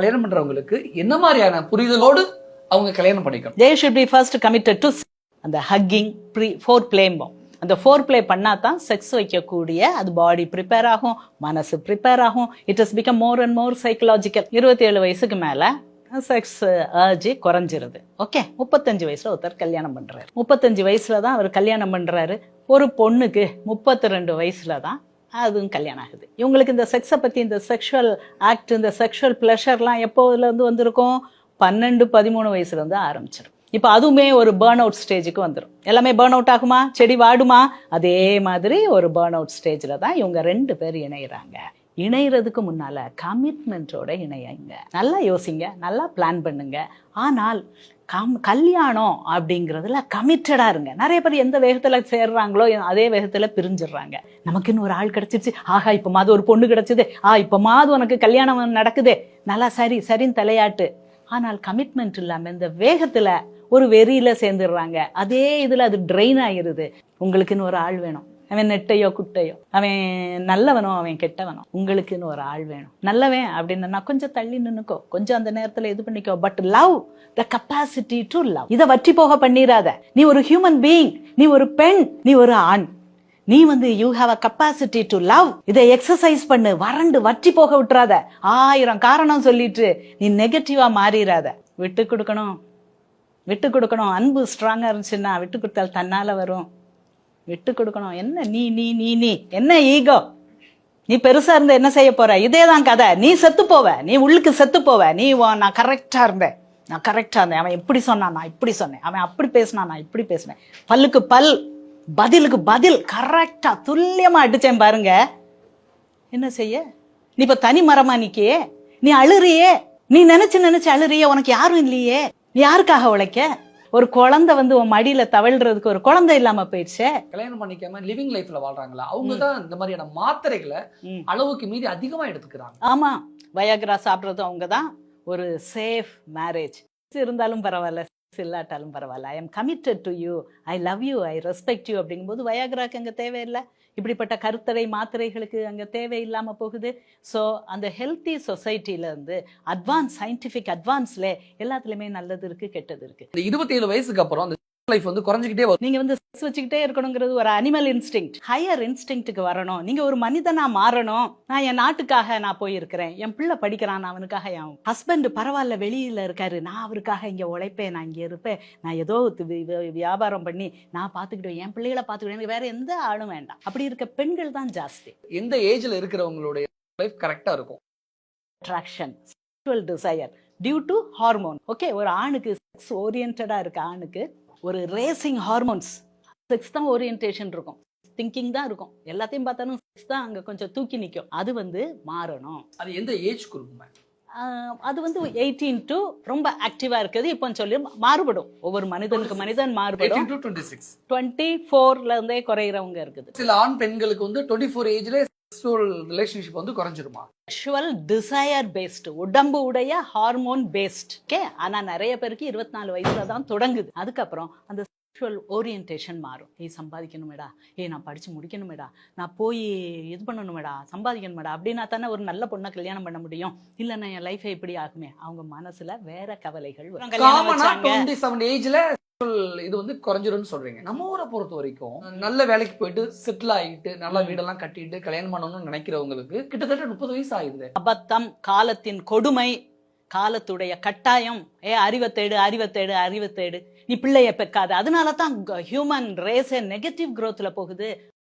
கல்யாணம் பண்றவங்களுக்கு என்ன மாதிரியான புரிதலோடு அவங்க கல்யாணம் பண்ணிக்கணும்? They should be first committed to அந்த ஹக்கிங் ப்ரீ ஃபோர் பிளேம்போம் அந்த ஃபோர் பிளே பண்ணா தான் செக்ஸ் வைக்கக்கூடிய அது பாடி ப்ரிப்பேர் ஆகும் மனசு ப்ரிப்பேர் ஆகும். It is become more and more psychological இருபத்தி ஏழு வயசுக்கு மேலே செக்ஸ் அர்ஜி குறைஞ்சிருது. ஓகே முப்பத்தஞ்சு வயசுல ஒருத்தர் கல்யாணம் பண்றாரு. முப்பத்தஞ்சு வயசுல தான் அவர் கல்யாணம் பண்றாரு. ஒரு பொண்ணுக்கு முப்பத்தி ரெண்டு வயசுல தான் அதுவும் கல்யாணம் ஆகுது. இவங்களுக்கு இந்த செக்ஸை பற்றி இந்த செக்ஷுவல் ஆக்ட் இந்த செக்ஷுவல் ப்ளஷர்லாம் எப்போதுலேருந்து வந்திருக்கும்? பன்னெண்டு பதிமூணு வயசுலேருந்து ஆரம்பிச்சிடும் இப்போ அதுவுமே ஒரு பேர்ன் அவுட் ஸ்டேஜுக்கு வந்துடும் எல்லாமே பேர்ன் அவுட் ஆகுமா? செடி வாடுமா? அதே மாதிரி ஒரு பேர்ன் அவுட் ஸ்டேஜில் தான் இவங்க ரெண்டு பேர் இணையிறாங்க. இணையிறதுக்கு முன்னால் கமிட்மெண்ட்டோட இணையங்க. நல்லா யோசிங்க. நல்லா பிளான் பண்ணுங்க. ஆனால் கம் கல்யாணம் அப்படிங்கிறதுல கமிட்டடாக இருங்க. நிறைய பேர் எந்த வேகத்துல சேர்றாங்களோ அதே வேகத்துல பிரிஞ்சிடுறாங்க. நமக்குன்னு ஒரு ஆள் கிடைச்சிருச்சு. ஆஹா இப்ப மாது ஒரு பொண்ணு கிடச்சிது. ஆ இப்ப மாது உனக்கு கல்யாணம் நடக்குதே. நல்லா சரி சரின்னு தலையாட்டு. ஆனால் கமிட்மெண்ட் இல்லாம இந்த வேகத்துல ஒரு வெறியில் சேர்ந்துடுறாங்க. அதே இதுல அது ட்ரெயின் ஆயிருது. உங்களுக்குன்னு ஒரு ஆள் வேணும். அவன் நெட்டையோ குட்டையோ. அவன் நல்லவனோ அவன் கெட்டவனோ. உங்களுக்குன்னு ஒரு ஆள் வேணும். நல்லவன் அப்படின்னு கொஞ்சம் தள்ளி நின்னுக்கோ. கொஞ்சம் அந்த நேரத்துல இது பண்ணிக்கோ. But love the capacity to love இதை வற்றி போக பண்ணிராத. நீ ஒரு ஹியூமன் பீயிங் நீ ஒரு பெண் நீ ஒரு ஆண். நீ வந்து you have a capacity to love இதை எக்ஸசைஸ் பண்ணு. வறண்டு வற்றி போக விட்டுறாத. ஆயிரம் காரணம் சொல்லிட்டு நீ நெகட்டிவா மாறிடாத விட்டு கொடுக்கணும். விட்டு கொடுக்கணும். அன்பு ஸ்ட்ராங்கா இருந்துச்சுன்னா விட்டு கொடுத்தால் தன்னால வரும். விட்டு கொடுக்கணும் என்ன நீ நீ நீ நீ. என்ன ஈகோ நீ பெருசா இருந்த என்ன செய்ய போற? இதே தான் கதை. நீ செத்து போவ. நீ உள்ளுக்கு செத்து போவ. நீ நான் கரெக்டா இருந்தேன். நான் கரெக்டா இருந்தேன். அவன் இப்படி சொன்னான்? நான் இப்படி சொன்னேன். அவன் அப்படி பேசினான். நான் இப்படி பேசினேன். பல்லுக்கு பல் பதிலுக்கு பதில் கரெக்டா துல்லியமா அடிச்சேன் பாருங்க. என்ன செய்ய? நீ இப்ப தனி மரமா நிக்கியே? நீ அழுறியே? நீ நினைச்சு நினைச்சு அழுறியே? உனக்கு யாரும் இல்லையே? நீ யாருக்காக உழைக்க? ஒரு குழந்தை வந்து உன் மடியில தவழ்றதுக்கு ஒரு குழந்தை இல்லாம போயிடுச்சே. கல்யாணம் பண்ணிக்காம லிவிங் லைஃப்ல வாழ்றாங்களா? அவங்க தான் இந்த மாதிரியான மாத்திரைகளை. அளவுக்கு மீறி அதிகமா எடுத்துக்கிறாங்க. ஆமா. வயாகிரா சாப்பிடுறது அவங்க தான். ஒரு சேஃப் மேரேஜ் இருந்தாலும் பரவாயில்ல. இல்லாட்டாலும் பரவாயில்ல. I am committed to you I love you I respect you அப்படிங்கும்போது வயாகிராக்கு அங்க தேவையில்லை. இப்படிப்பட்ட கருத்தரை மாத்திரைகளுக்கு அங்க தேவையில்லாம போகுது. ஸோ அந்த ஹெல்த்தி சொசைட்டில இருந்து அட்வான்ஸ் சயின்டிஃபிக் அட்வான்ஸ்ல எல்லாத்துலயுமே நல்லது இருக்கு கெட்டது இருக்கு. இந்த இருபத்தி ஏழு வயசுக்கு அப்புறம் அந்த லைஃப் வந்து குறைஞ்சிக்கிட்டே வரும். நீங்க வந்து செக்ஸ் வச்சுக்கிட்டே இருக்கணுங்கிறது ஒரு அனிமல் இன்ஸ்டிங் ஹையர் இன்ஸ்டிங்க்கு வரணும். நீங்க ஒரு மனிதனா மாறணும். நான் என் நாட்டுக்காக நான் போயிருக்கிறேன். என் பிள்ளை படிக்கிறான் நான் அவனுக்காக என் ஹஸ்பண்ட் பரவாயில்ல வெளியில இருக்காரு. நான் அவருக்காக இங்க உழைப்பேன் நான் இங்க இருப்பேன். நான் ஏதோ வியாபாரம் பண்ணி நான் பாத்துக்கிடுவேன் என் பிள்ளைகளை பாத்துக்கிடுவேன் எனக்கு வேற எந்த ஆளும் வேண்டாம். அப்படி இருக்க பெண்கள் தான் ஜாஸ்தி. எந்த ஏஜ்ல இருக்கிறவங்களுடைய லைஃப் கரெக்டா இருக்கும்? Attraction sexual desire due to hormone okay ஒரு ஆணுக்கு செக்ஸ் ஓரியன்டா இருக்க ஆணுக்கு ஒரு ரேசிங் ஹார்மோன்ஸ் செக்ஸ் தான் ஓரியன்டேஷன் இருக்கும். திங்கிங் தான் இருக்கும். எல்லாத்தையும் பார்த்தாலும் செக்ஸ் தான் அங்க கொஞ்சம் தூக்கி நிற்கும் அது வந்து மாறணும். அது எந்த ஏஜ் குரூப் அது வந்து எயிட்டீன் டு ரொம்ப ஆக்டிவா இருக்குது இப்போ சொல்லி மாறுபடும். ஒவ்வொரு மனிதனுக்கு மனிதன் மாறுபடும். டுவெண்ட்டி ஃபோர்ல இருந்தே குறையிறவங்க இருக்குது. சில ஆண் பெண்களுக்கு வந்து டுவெண்ட்டி ஃபோர் ஏஜ்ல செக்ஸுவல் ரிலேஷன்ஷிப் வந்து குறைஞ்சிருமா? செக்ஷுவல் டிசையர் பேஸ்டு உடம்பு உடைய ஹார்மோன் பேஸ்ட் ஓகே ஆனா நிறைய பேருக்கு இருபத்தி நாலு வயசுல தான் தொடங்குது. அதுக்கப்புறம் அந்த செக்ஷுவல் ஓரியன்டேஷன் மாறும். ஏய் சம்பாதிக்கணுமேடா. ஏய் நான் படிச்சு முடிக்கணுமேடா. நான் போய் இது பண்ணணுமேடா. சம்பாதிக்கணுமேடா. அப்படின்னா தானே ஒரு நல்ல பொண்ணை கல்யாணம் பண்ண முடியும். இல்லைன்னா என் லைஃபே இப்படி ஆகுமே. அவங்க மனசுல வேற கவலைகள் ஏஜ்ல இது வந்து குறைஞ்சிரும்னு சொல்றீங்க. நம்ம ஊரை பொறுத்த வரைக்கும் நல்ல வேலைக்கு போயிட்டு செட்டில் ஆகிட்டு நல்ல. வீடெல்லாம் கட்டிட்டு கல்யாணம் பண்ணணும்னு நினைக்கிறவங்களுக்கு கிட்டத்தட்ட முப்பது வயசு ஆகுது அபத்தம் காலத்தின் கொடுமை காலத்துடைய கட்டாயம். ஏ அறிவத்தேடு அறிவத்தேடு அறிவத்தேடு நீ பிள்ளைய பெக்காது. அதனால தான் ஹியூமன் ரேஸே நெகட்டிவ் க்ரோத்தில் போகுது.